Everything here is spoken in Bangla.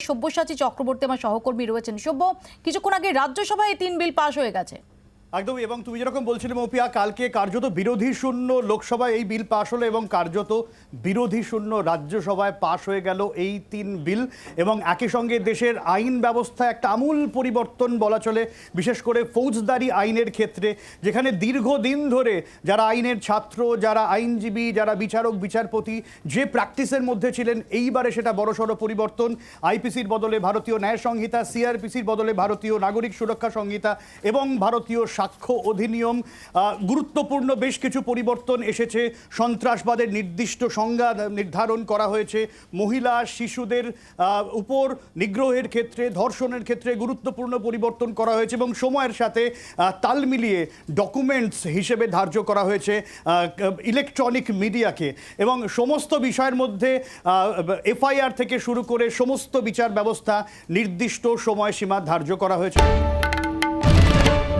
সব্যসাচী চক্রবর্তী আমার সহকর্মী রয়েছেন। সব্য কিছুক্ষণ আগে রাজ্যসভায় তিন বিল পাশ হয়ে গেছে। একদম, এবং তুমি যেরকম বলছিলে মৌপিয়া কালকে কার্যত বিরোধী শূন্য লোকসভায় এই বিল পাশ হলো এবং কার্যত বিরোধী শূন্য রাজ্যসভায় পাশ হয়ে গেল এই তিন বিল। এবং একই সঙ্গে দেশের আইন ব্যবস্থা একটা আমূল পরিবর্তন বলা চলে, বিশেষ করে ফৌজদারি আইনের ক্ষেত্রে, যেখানে দীর্ঘদিন ধরে যারা আইনের ছাত্র, যারা আইনজীবী, যারা বিচারক, বিচারপতি যে প্র্যাকটিসের মধ্যে ছিলেন, এইবারে সেটা বড়সড় পরিবর্তন। আইপিসির বদলে ভারতীয় ন্যায় সংহিতা, সিআরপিসির বদলে ভারতীয় নাগরিক সুরক্ষা সংহিতা এবং ভারতীয় সাক্ষ্য অধিনিয়ম গুরুত্বপূর্ণ বেশ কিছু পরিবর্তন এসেছে। সন্ত্রাসবাদের নির্দিষ্ট সংজ্ঞা নির্ধারণ করা হয়েছে। মহিলা, শিশুদের উপর নিগ্রহের ক্ষেত্রে, ধর্ষণের ক্ষেত্রে গুরুত্বপূর্ণ পরিবর্তন করা হয়েছে এবং সময়ের সাথে তাল মিলিয়ে ডকুমেন্টস হিসেবে ধার্য করা হয়েছে ইলেকট্রনিক মিডিয়াকে এবং সমস্ত বিষয়ের মধ্যে এফআইআর থেকে শুরু করে সমস্ত বিচার ব্যবস্থা নির্দিষ্ট সময়সীমা ধার্য করা হয়েছে।